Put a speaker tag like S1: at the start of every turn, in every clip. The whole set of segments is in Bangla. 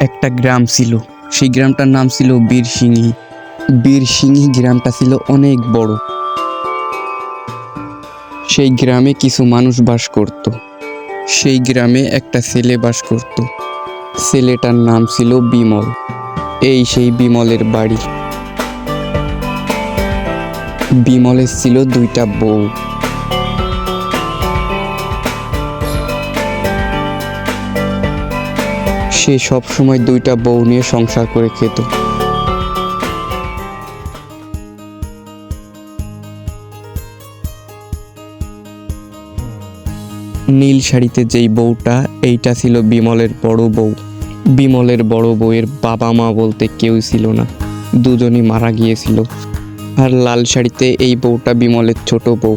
S1: একটা গ্রাম ছিল। সেই গ্রামটার নাম ছিল বীরসিংহি। বীরসিংহি গ্রামটা ছিল অনেক বড়। সেই গ্রামে কিছু মানুষ বাস করত। সেই গ্রামে একটা ছেলে বাস করত। ছেলেটার নাম ছিল বিমল। এই সেই বিমলের বাড়ি। বিমলের ছিল দুইটা বউ। সে সব সময় দুইটা বউ নিয়ে সংসার করে খেত। নীল শাড়িতে যেই বউটা, এইটা ছিল বিমলের বড় বউ। বিমলের বড় বউয়ের বাবা মা বলতে কেউ ছিল না, দুজনই মারা গিয়েছিল। আর লাল শাড়িতে এই বউটা বিমলের ছোট বউ।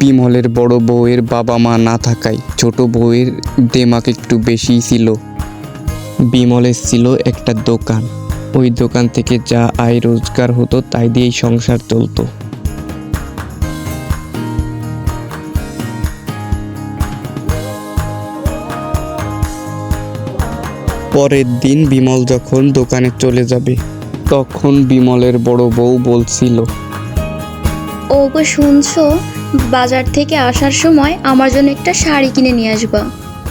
S1: বিমলের বড় বউয়ের বাবা মা না থাকায় ছোট বউয়ের দেমাক একটু বেশিই ছিল। বিমলের ছিল একটা দোকান। ওই দোকান থেকে যা আয় রোজগার হতো তাই দিয়েই সংসার চলতো। পরের দিন বিমল যখন দোকানে চলে যাবে, তখন বিমলের বড় বউ বলছিল
S2: ও গো শুনছো? বাজার থেকে আসার সময় আমার জন্য একটা শাড়ি কিনে নিয়ে আসবা।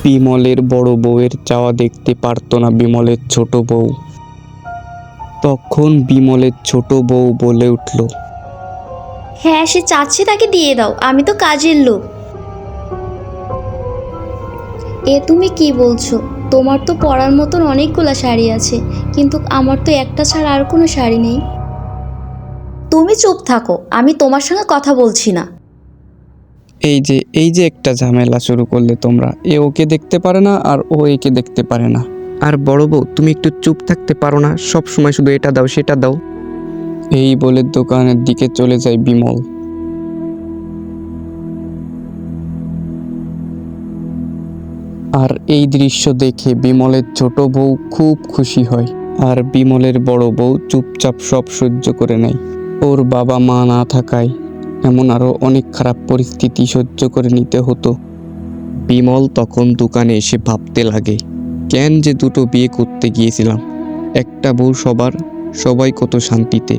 S1: বিমলের বড় বউয়ের চাওয়া দেখতে পারতো না বিমলের ছোট বউ। তখন বিমলের ছোট বউ বলে উঠল
S2: হ্যাঁ সে চাচ্ছে তাকে দিয়ে দাও আমি তো কাজের লোক। এ তুমি কি বলছো? তোমার তো পরার মতন অনেকগুলা শাড়ি আছে কিন্তু আমার তো একটা ছাড়া আর কোনো শাড়ি নেই। তুমি চুপ থাকো আমি তোমার সঙ্গে কথা বলছি না।
S1: এই যে এই যে একটা ঝামেলা শুরু করলে তোমরা এ ওকে দেখতে পারে না আর ও একে দেখতে পারে না। আর বড় বউ তুমি একটু চুপ থাকতে পারো না সব সময় শুধু এটা দাও সেটা দাও। এই বলে দোকানের দিকে চলে যায় বিমল। আর এই দৃশ্য দেখে বিমলের ছোট বউ খুব খুশি হয় আর বিমলের বড় বউ চুপচাপ সব সহ্য করে নেয়। ওর বাবা মা না থাকায় এমন আরও অনেক খারাপ পরিস্থিতি সহ্য করে নিতে হতো। বিমল তখন দোকানে এসে ভাবতে লাগে, কেন যে দুটো বিয়ে করতে গিয়েছিলাম। একটা বউ সবার, সবাই কত শান্তিতে,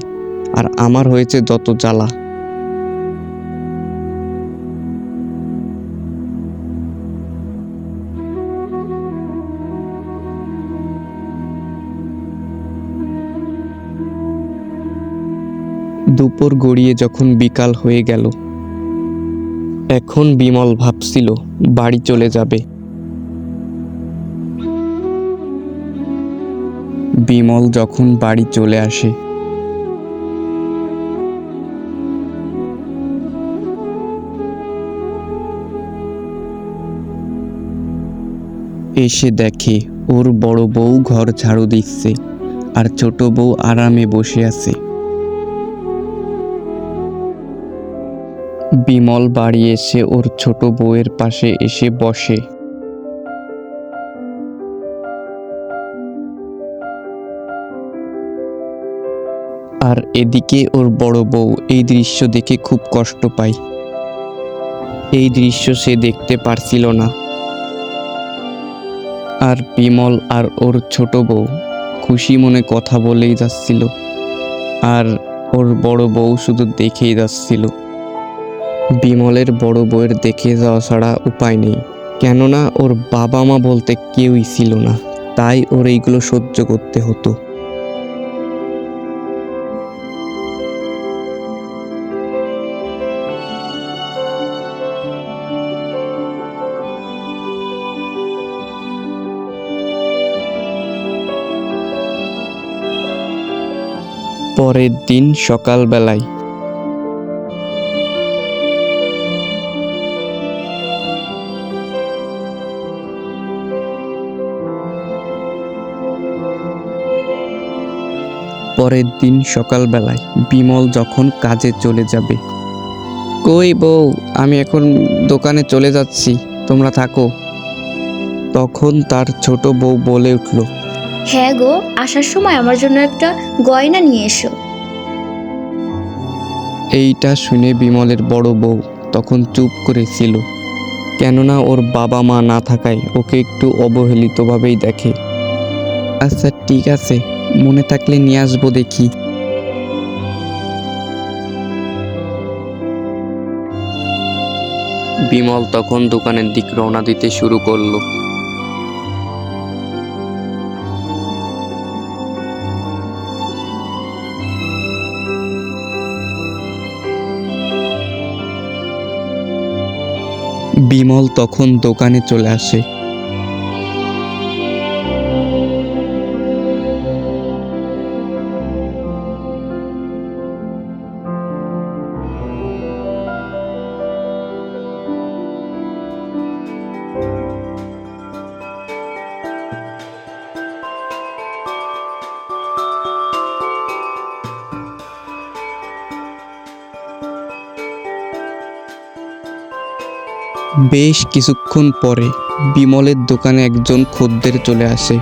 S1: আর আমার হয়েছে যত জ্বালা। দুপুর গড়িয়ে যখন বিকাল হয়ে গেল, এখন বিমল ভাবছিল বাড়ি চলে যাবে। বিমল যখন বাড়ি চলে আসে, এসে দেখে ওর বড় বউ ঘর ঝাড়ু দিচ্ছে আর ছোট বউ আরামে বসে আছে। বিমল বাড়ি এসে ওর ছোট বউয়ের পাশে এসে বসে। আর এদিকে ওর বড় বউ এই দৃশ্য দেখে খুব কষ্ট পায়। এই দৃশ্য সে দেখতে পারছিল না। আর বিমল আর ওর ছোট বউ খুশি মনে কথা বলেই যাচ্ছিল। আর ওর বড় বউ শুধু দেখেই যাচ্ছিল। বিমলের বড় বউয়ের দেখে যাওয়া ছাড়া উপায় নেই। কেননা ওর বাবা মা বলতে কেউই ছিল না, তাই ওর এইগুলো সহ্য করতে হতো। পরের দিন সকালবেলায় পরের দিন সকালবেলায় বিমল যখন কাজে চলে যাবে। কই বউ আমি এখন দোকানে চলে যাচ্ছি তোমরা থাকো। তখন তার ছোট বউ বলে উঠল
S2: হ্যাঁ গো আসার সময় আমার জন্য একটা গয়না নিয়ে এসো।
S1: এইটা শুনে বিমলের বড় বউ তখন চুপ করেছিল কেননা ওর বাবা মা না থাকায় ওকে একটু অবহেলিতভাবেই দেখে। আচ্ছা ঠিক আছে। মনে থাকলে নিয়ে আসব দেখি। বিমল তখন দোকানের দিক রওনা দিতে শুরু করল। বিমল তখন দোকানে চলে আসে। বেশ কিছুক্ষণ পরে বিমলের দোকানে একজন খদ্দের চলে আসে।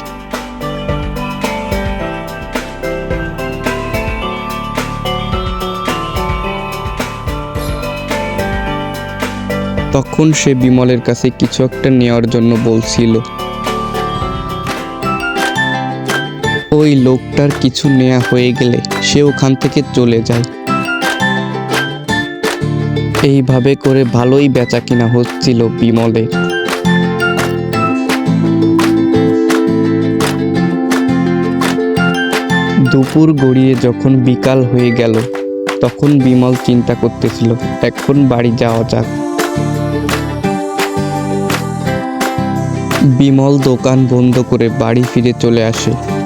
S1: তখন সে বিমলের কাছে কিছু একটা নেওয়ার জন্য বলছিল। ওই লোকটার কিছু নেওয়া হয়ে গেলে সে ওখান থেকে চলে যায়। এইভাবে করে ভালোই বেচা কিনা হচ্ছিল বিমলের দুপুর গড়িয়ে যখন বিকাল হয়ে গেল, তখন বিমল চিন্তা করতেছিল, এখন বাড়ি যাওয়া যাক। বিমল দোকান বন্ধ করে বাড়ি ফিরে চলে আসে।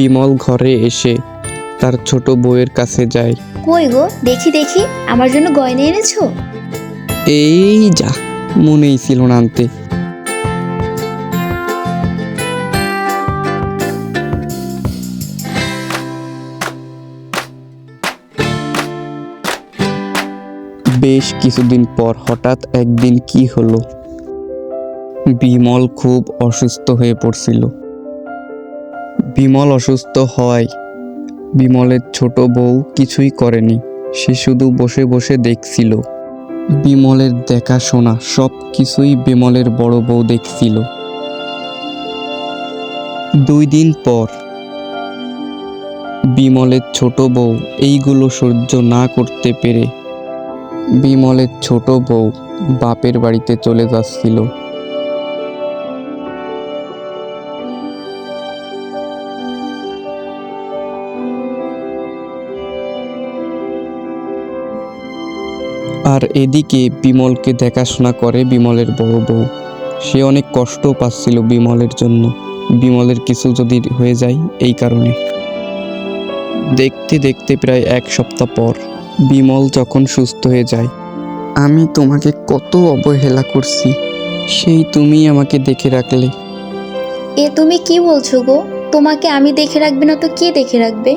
S1: বিমল ঘরে এসে তার ছোট বউয়ের কাছে যায়।
S2: কই গো দেখি দেখি আমার জন্য গয়না এনেছো?
S1: এই যা মনেই ছিল না আনতে। বেশ কিছুদিন পর হঠাৎ একদিন কি হলো? বিমল খুব অসুস্থ হয়ে পড়ছিল। বিমল অসুস্থ হয়। বিমলের ছোট বউ কিছুই করেনি, সে শুধু বসে বসে দেখছিল। বিমলের দেখাশোনা সব কিছুই বিমলের বড় বউ দেখছিল। দুই দিন পর বিমলের ছোট বউ এইগুলো সহ্য না করতে পেরে বিমলের ছোট বউ বাপের বাড়িতে চলে যাচ্ছিল। আর এদিকে বিমলকে দেখাশোনা করে বিমলের বড় বউ। সে অনেক কষ্ট পাচ্ছিল বিমলের জন্য। বিমলের কিছু যদি হয়ে যায় এই কারণে। দেখতে দেখতে প্রায় এক সপ্তাহ পর বিমল যখন সুস্থ হয়ে যায় আমি তোমাকে কত অবহেলা করছি সেই তুমি আমাকে দেখে রাখলে।
S2: এ তুমি কি বলছো গো? তোমাকে আমি দেখে রাখবে না তো কে দেখে রাখবে?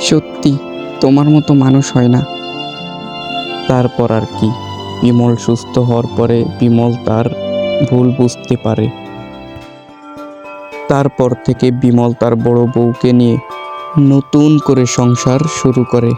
S1: সত্যি তোমার মতো মানুষ হয় না। তারপর আর কি? বিমল সুস্থ হওয়ার পরে বিমল তার ভুল বুঝতে পারে। তারপর থেকে বিমল তার বড় বউকে নিয়ে নতুন করে সংসার শুরু করে।